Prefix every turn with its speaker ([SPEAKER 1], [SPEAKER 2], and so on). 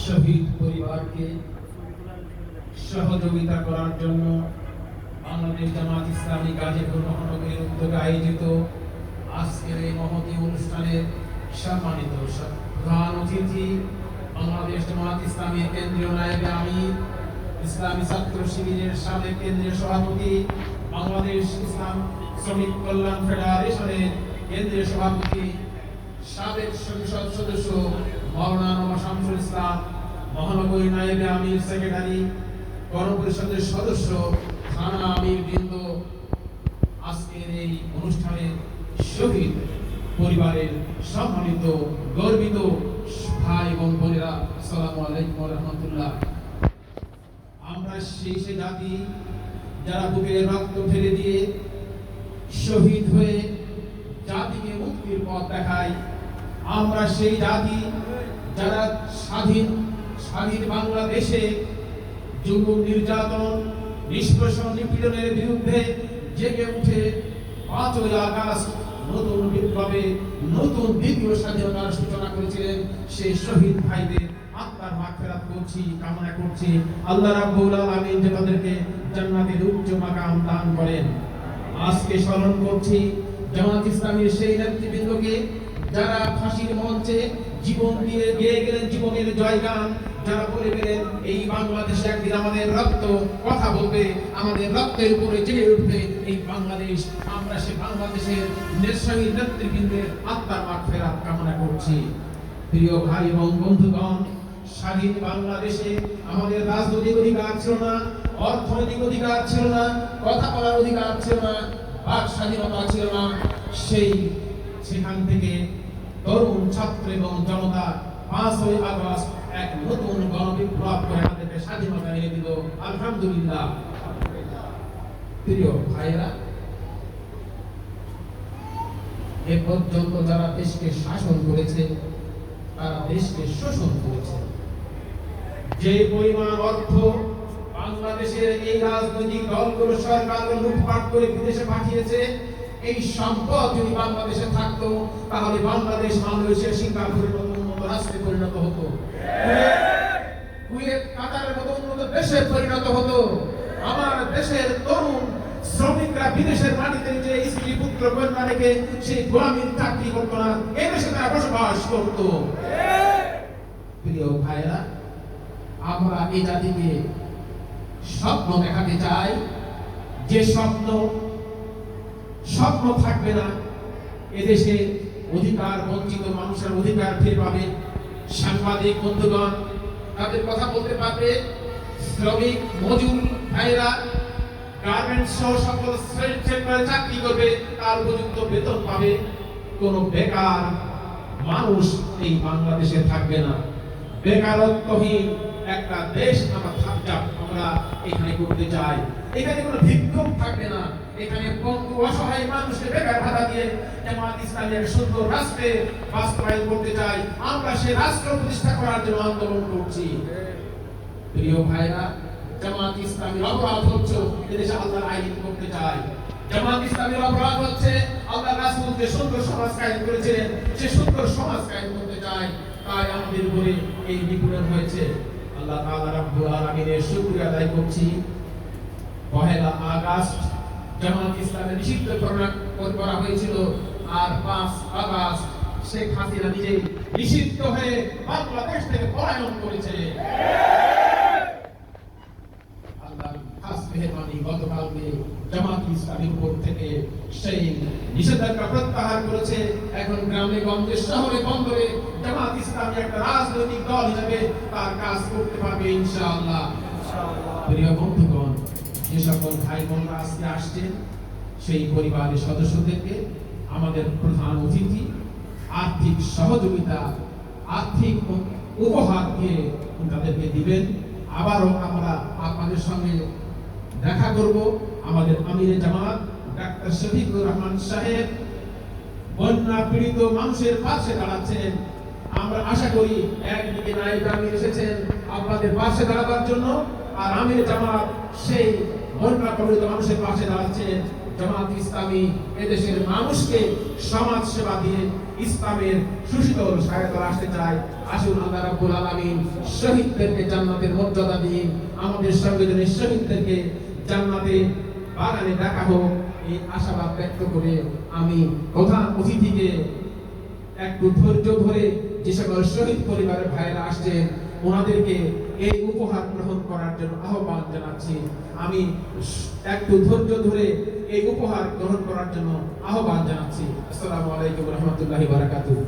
[SPEAKER 1] শহীদ পরিবারকে সহযোগিতা করার জন্য বাংলাদেশ জামাত ইসলামী গাজীপুর মহানগরীর উদ্যোগে আয়োজিত আজকের এই মহতী অনুষ্ঠানের সম্মানিত প্রধান অতিথি বাংলাদেশ জামাত ইসলামী কেন্দ্রীয় নায়েবে আমির, ইসলামী ছাত্র শিবিরের সাবেক কেন্দ্রীয় সভাপতি বাংলাদেশ ইসলাম শ্রমিক কল্যাণ ফেডারেশনের কেন্দ্রীয় সভাপতি, সাবেক সংসদ সদস্য নওয়াজ শামসুল ইসলাম, মহানগরী নায়েবে আমির সেক্রেটারি, গণপরিষদের সদস্য থানা আমির বৃন্দ। আজকের এই অনুষ্ঠানে শহীদ পরিবারের সম্মানিত, গর্বিত ভাই এবং বোনেরা, আসসালামু আলাইকুম রাহমাতুল্লাহ। আমরা সেই সে জাতি যারা বুকে রক্ত ফেলে দিয়ে শহীদ হয়ে জাতিকে মুক্তির পথ দেখায়, আমরা সেই জাতি যারা স্বাধীন স্বাধীন বাংলাদেশে যুব নির্যাতন নিষ্পেষণ নিপীড়নের বিরুদ্ধে জেগে উঠে পাঁচই আগস্ট নতুন বিপ্লবে নতুন দ্বিতীয় স্বাধীনতার সূচনা করেছিলেন সেই শহীদ ভাইদের আত্মার মাগফিরাত করছি, কামনা করছি। আল্লাহ রাব্বুল আলামিন যে তাদেরকে জান্নাতের উচ্চ মাকাম দান করেন। আজকে স্মরণ করছি জামাত ইসলামের সেই নেতৃবৃন্দকে যারা ফাঁসির মঞ্চে জীবন দিয়ে গেয়ে গেলেন, জীবনের জয়গান, যারা বলে গেলেন, এই বাংলাদেশে একদিন আমাদের রক্ত কথা বলবে, আমাদের রক্তের উপরে জেগে উঠবে, এই বাংলাদেশ, আমরা সে বাংলাদেশের নেশাহী নেতৃবৃন্দের আত্মার মাঠ ফেরাত কামনা করছি। প্রিয় ভাই এবং বন্ধুগণ স্বাধীন বাংলাদেশে আমাদের রাজনৈতিক অধিকার ছিল না, অর্থনৈতিক অধিকার ছিল না, কথা বলার অধিকার ছিল না, বাক স্বাধীনতা ছিল না। সেই সেখান থেকে তরুণ ছাত্র এবং জনতা পাঁচই আগস্ট এক নতুন গণবিপ্লব করে আমাদেরকে স্বাধীনতা এনে দিল। আলহামদুলিল্লাহ। প্রিয় ভাইরা এ পর্যন্ত যারা দেশকে শাসন করেছে, তারা দেশকে শোষণ করেছে। যে পরিমাণ অর্থ বাংলাদেশের এই রাজনৈতিক দলগুলো সরকার লুটপাট করে বিদেশে পাঠিয়েছে, এই সম্পদ যদি বাংলাদেশে থাকতো, তাহলে বাংলাদেশ বাংলাদেশের সিঙ্গাপুরের মতো উন্নত রাষ্ট্রে পরিণত হতো। কাতারের মতো উন্নত দেশে পরিণত হতো। আমার দেশের তরুণ শ্রমিকরা বিদেশের মাটিতে যে স্ত্রী, পুত্র, কন্যা রেখে সেই গোলামীর চাকরি করতো না। এই দেশে তারা বসবাস করতো। প্রিয় ভাইরা আমরা এই জাতিকে স্বপ্ন দেখাতে চাই। যে স্বপ্ন স্বপ্ন থাকবে না। এদেশে অধিকার, বঞ্চিত মানুষের অধিকার ফিরে পাবে। সাংবাদিক, বন্ধুগণ, তাদের কথা বলতে পারবে। শ্রমিক, মজুর ভাইরা গার্মেন্টস সহ সকল সেক্টরে চাকরি করবে, তার উপযুক্ত বেতন পাবে। কোন বেকার মানুষ এই বাংলাদেশে থাকবে না। বেকারত্বহীন একটা দেশ আমরা থাকতে আমরা এখানে করতে চাই এখানে কোনো ভিক্ষুক থাকবে না। এখানে অসহায় মানুষকে বেকার ভাতা দিয়ে জামাত ইসলামের সুন্দর রাষ্ট্রে বাস্তবায়ন করতে চাই। আমরা সে রাষ্ট্র প্রতিষ্ঠা করার জন্য আন্দোলন করছি। প্রিয় ভাইরা, জামাত ইসলামের অপরাধ হচ্ছে এদেশে আল্লাহর আইন করতে চাই। জামাত ইসলামের অপরাধ হচ্ছে আল্লাহ রাসূল যে সুন্দর সমাজ কায়েম করেছিলেন। সে সুন্দর সমাজ কায়েম করতে চাই তাই আমাদের উপরে এই নিপীড়ন হয়েছে। আল্লাহ তাআলা রাব্বুল আলামিনের শুকরিয়া আদায় করছি। পহেলা আগস্ট জামাত ইসলামের নিষিদ্ধ করা- করা হয়েছিল। আর পাঁচ আগস্ট শেখ হাসিনা নিজেই নিষিদ্ধ হয়ে বাংলাদেশ থেকে পলায়ন করেছে আল্লাহর মেহরবানি গতকালকে জামাত ইসলামীর উপর থেকে সেই নিষেধাজ্ঞা প্রত্যাহার করেছে। এখন গ্রামে, গঞ্জে, শহরে, বন্দরে জামাত ইসলামী একটা রাজনৈতিক দল হিসেবে তার কাজ করতে পারবে ইনশাআল্লাহ। প্রিয় বন্ধুগণ, যে সকল ভাই বোনরা আজকে আসছেন, সেই পরিবারের সদস্যদেরকে আমাদের প্রধান অতিথি, আর্থিক সহযোগিতা, আর্থিক উপহার দিয়ে তাদেরকে দিবেন। আবারও আমরা আপনাদের সঙ্গে দেখা করব আমাদের আমিরে জামাত, ডাক্তার শফিকুর রহমান সাহেব, বন্যা পীড়িত মানুষের পাশে দাঁড়াচ্ছেন। আমরা আশা করি একদিকে নায়ক আমির এসেছেন আপনাদের পাশে দাঁড়াবার জন্য, আর আমির জামাত সেই বন্যা প্রভাবিত মানুষের পাশে দাঁড়াচ্ছেন। জামাত ইসলামী এদেশের মানুষকে সমাজ সেবা দিয়ে ইসলামের সুশীতল সহায়তা আসতে চায়। আসুন আল্লাহ রাব্বুল আলামিন শহীদদেরকে জান্নাতের মর্যাদা দিয়ে আমাদের সংবিধানের শহীদদেরকে জান্নাতে বাগানে ডাকা হোক, এই আশাবাদ ব্যক্ত করে আমি প্রধান অতিথিকে একটু ধৈর্য ধরে যে সকল শহীদ পরিবারের ভাইয়েরা আসছেন, ওনাদেরকে এই উপহার গ্রহণ করার জন্য আহ্বান জানাচ্ছি। আমি একটু ধৈর্য ধরে এই উপহার গ্রহণ করার জন্য আহ্বান জানাচ্ছি। আসসালামু আলাইকুম রহমতুল্লাহি বারাকাতুহু।